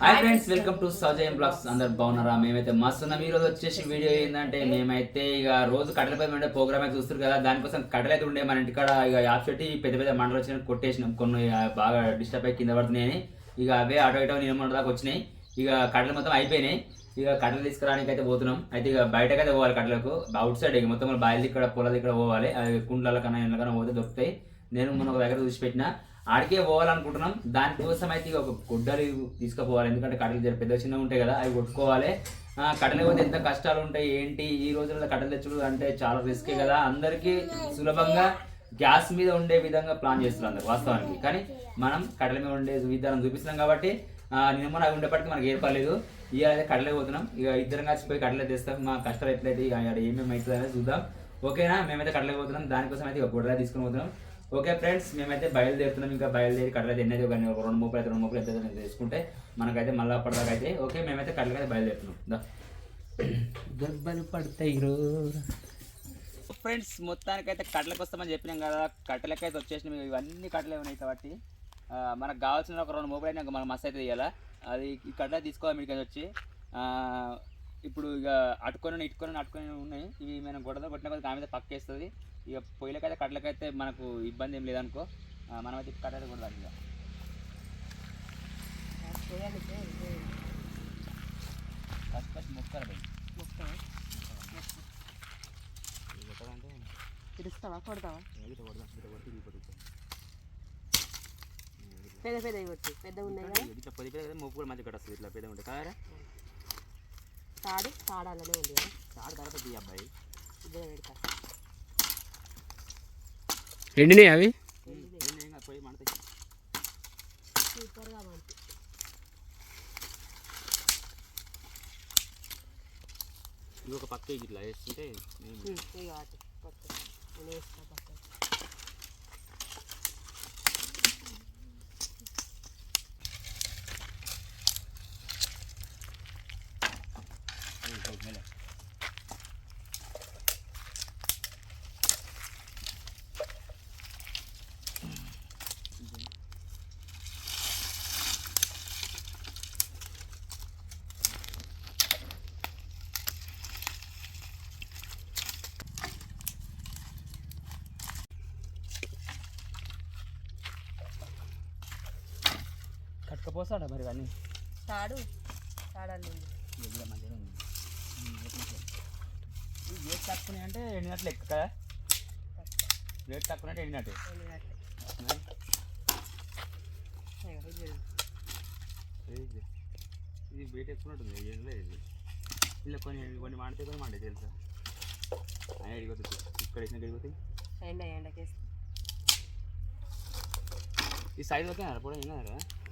Hi friends welcome to సౌజయం blogs అందరు బాగున్నారా? మేమైతే మస్తు ఉన్నాం ఈ రోజు వచ్చేసి వీడియో ఏంటంటే మేమైతే ఇక రోజు కట్టెలపై ఉండే ప్రోగ్రామ్ అయితే చూస్తారు కదా. దానికోసం కట్టెలు అయితే ఉండే మన ఇంటికాడ ఇక యాప్ చెట్టి పెద్ద పెద్ద మండలు వచ్చిన కొట్టేసినాం. కొన్ని బాగా డిస్టర్బ్ అయ్యి కింద పడుతున్నాయని ఇక అవే ఆటో ఇటో నేను దాకా వచ్చినాయి. ఇక కట్టెలు మొత్తం అయిపోయినాయి. ఇక కట్టెలు తీసుకురానికి అయితే పోతున్నాం. అయితే ఇక బయటకు అయితే పోవాలి కట్టెలకు. అవుట్ సైడ్ ఇక మొత్తం బాయిల్ ఇక్కడ పొలాలు ఇక్కడ పోవాలి. అవి కుండ్ల కన్నా ఎండ్ల కన్నా పోతే దొరుకుతాయి. నేను మొన్న ఒక దగ్గర చూసి పెట్టిన. ఆడికే పోవాలనుకుంటున్నాం. దానికోసం అయితే ఇక ఒక గుడ్డలు తీసుకుపోవాలి. ఎందుకంటే కట్టెలు జర పెద్ద చిన్నగా ఉంటాయి కదా అవి కొట్టుకోవాలి. ఆ, కట్టెలు పోతే ఎంత కష్టాలు ఉంటాయి ఏంటి? ఈ రోజుల్లో కట్టెలు తెచ్చుడు అంటే చాలా రిస్కే కదా. అందరికీ సులభంగా గ్యాస్ మీద ఉండే విధంగా ప్లాన్ చేస్తున్నారు అందరు వాస్తవానికి. కానీ మనం కట్టెల మీద ఉండే విధానం చూపిస్తున్నాం కాబట్టి నిన్న మొన్న అవి ఉండేప్పటికీ మనకి ఏర్పడలేదు. ఇవాళ అయితే కట్టెలే పోతున్నాం. ఇక ఇద్దరం కలిసి పోయి కట్టెలే తెస్తాం. మా కష్టాలు ఎట్లయితే ఇక ఏమేమి అవుతుంది అనేది చూద్దాం. ఓకేనా? మేమైతే కట్టెలే పోతున్నాం. దానికోసం అయితే ఒక గుడ్డలా తీసుకుని పోతున్నాం. ఓకే ఫ్రెండ్స్ మేమైతే బయలుదేరుతున్నాం. ఇంకా బయలుదేరి కట్టలేదు ఎన్నైతే కానీ ఒక రెండు ముప్పై అయితే రెండు ముప్పై అయితే తీసుకుంటే మనకైతే మళ్ళీ అప్పటిదాకా అయితే ఓకే మేమైతే కట్టలకైతే బయలుదేరుతున్నాం. దా. పడతాయి ఫ్రెండ్స్ మొత్తానికైతే కట్టెలకు వస్తామని చెప్పినాం కదా కట్టెలకైతే వచ్చేసినాం. ఇవన్నీ కట్టెలే ఉన్నాయి కాబట్టి మనకు కావాల్సిన ఒక రెండు మొబైల్ అయినా మనకు మస్తు అయితే తీయాలా? అది ఈ కట్టె తీసుకోవాలి మీకు వచ్చి. ఇప్పుడు ఇక అటుకొని ఇటుకొని అటుకొని ఉన్నాయి. ఇవి మనం గొడవ కొట్టిన కొద్ది ఆమె పక్కేస్తుంది. ఇక పొయ్యిలకైతే కట్టెలకైతే మనకు ఇబ్బంది ఏం లేదనుకో మనమైతే కట్టెలు కూడా ఇక ఫస్ట్ ఫస్ట్ మొక్కలు పోయి పిలుస్తావా కొడతావా? ఇట్లా పెద్ద పెద్ద కొట్టి పెద్ద ఉన్నాయి కదా? పొది పెద్ద మొక్కు కూడా మంచిగా ఇట్లా పెద్ద ఉంటుంది కదా తాడు తాడాలనే ఉంది కదా? చాడు తర్వాత తీ అబ్బాయి ఇద్దరు పెడతా. ఎండినాయి అవి? ఒక పక్క ఇట్లా వేస్తుంటే కట్టుకపోస్తాడా మరి ఇవన్నీ? తాడు తాడాలి ఇది ఇది రేట్ తక్కువ అంటే ఎండినట్లు లెక్క కదా? రేట్ తక్కువ అంటే ఎండినట్టు ఇది వెయిట్ ఎక్కువ ఉంటుంది ఏం లేదు ఇలా కొన్ని కొన్ని మాడితే కొన్ని మాడే తెలుసా? ఆయన ఎడిపోతుంది ఇక్కడ వేసిన ఎడిపోతుంది ఎండ ఎండకేసి. ఈ సైజ్ ఓకే కూడా ఏం కదా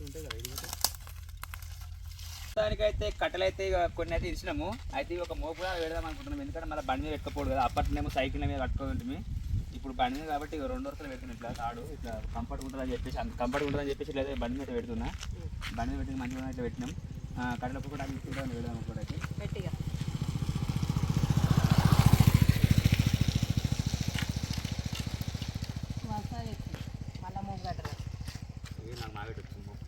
ఉంటుంది కదా ఇది దానికైతే కట్టెలు అయితే ఇక కొన్ని అయితే ఇచ్చినాము అయితే ఒక మోపు కూడా పెడదాం అనుకుంటున్నాం. ఎందుకంటే మళ్ళీ బండి మీద పెట్టుకోకూడదు కదా. అప్పట్లోనేమో సైకిల్ మీద కట్టుకుంటుంది ఇప్పుడు బండి మీద కాబట్టి రెండు వరుసలు పెడుతున్నా ఇట్లా తాడు ఇట్లా కంఫర్ట్ ఉంటుందని చెప్పేసి అంత కంఫర్ట్ ఉంటుందని చెప్పేసి లేదా బండి మీద పెడుతున్నా. బండి మీద పెట్టి మంచిగా ఇట్లా పెట్టినాం. ఆ, కట్టెలకు కూడా తీసుకుంటాం పెడదాం కూడా అయితే గట్టిగా వస్తుంది మళ్ళా మూడు గంటలు ఇది నాకు మాగట్టు వచ్చింది మోపు.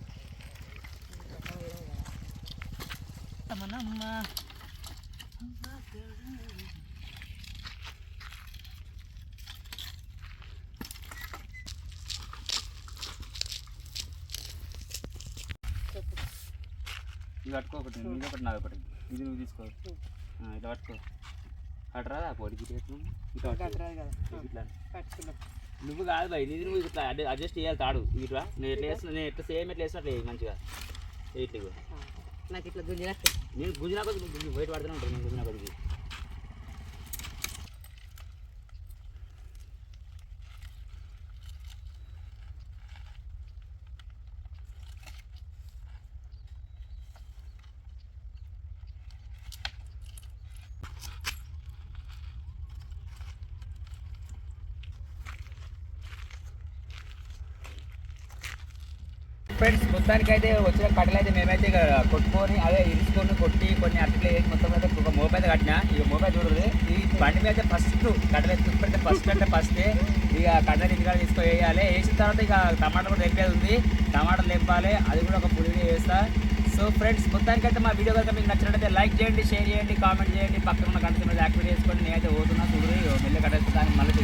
ఇది పట్టుకో ఒకటి ఇది ఒకటి నాది ఒకటి ఇది నువ్వు తీసుకో. ఆ, ఇట్లా పట్టుకో. అట్రా పొడికి ఇట్లా పట్టుకో. గట్రాదు కదా. ఇట్లా పట్టుకున్నాం. నువ్వు కాదు భయ్ నీది నువ్వు ఇట్లా అడ్జ- అడ్జస్ట్ చేయాలి తాడు. ఇట్లా నేను ఎట్లా వేస్తున్నా నేను ఎట్లా సేమ్ ఎట్లా వేస్తున్నా అట్లా వేయి మంచిగా. ఇట్లా ఇగో. నాకు ఇట్లా గుంజినట్టు నేను గుంజినా కొద్ది బయట పడుతూనే ఉంటాను నేను గుంజినా ఫ్రెండ్స్ మొత్తానికి అయితే వచ్చిన కట్టలు అయితే మేమైతే ఇక కొట్టుకొని అదే ఇరుచుకొని కొట్టి కొన్ని అట్లే మొత్తం అయితే ఒక మోప అయితే కట్టిన. ఇక మోప చూడదు ఈ బండి మీద అయితే ఫస్ట్ కట్టలు అయితే ఫస్ట్ అంటే ఫస్ట్ ఇక కట్టలు ఇంటికాడ తీసుకొని వేయాలి. వేసిన తర్వాత ఇక టమాటా కూడా తెంపేది ఉంది. టమాటాలు తెంపాలి. అది కూడా ఒక పులిని వేస్తా సో ఫ్రెండ్స్ మొత్తానికి అయితే మా వీడియో కనుక మీకు నచ్చినట్లయితే లైక్ చేయండి షేర్ చేయండి కామెంట్ చేయండి. పక్కన ఉన్న గంట యాక్టివేట్ చేసుకోండి. నేనైతే పోతున్నా చూడు మెల్లి కట్టేస్తాను మళ్ళీ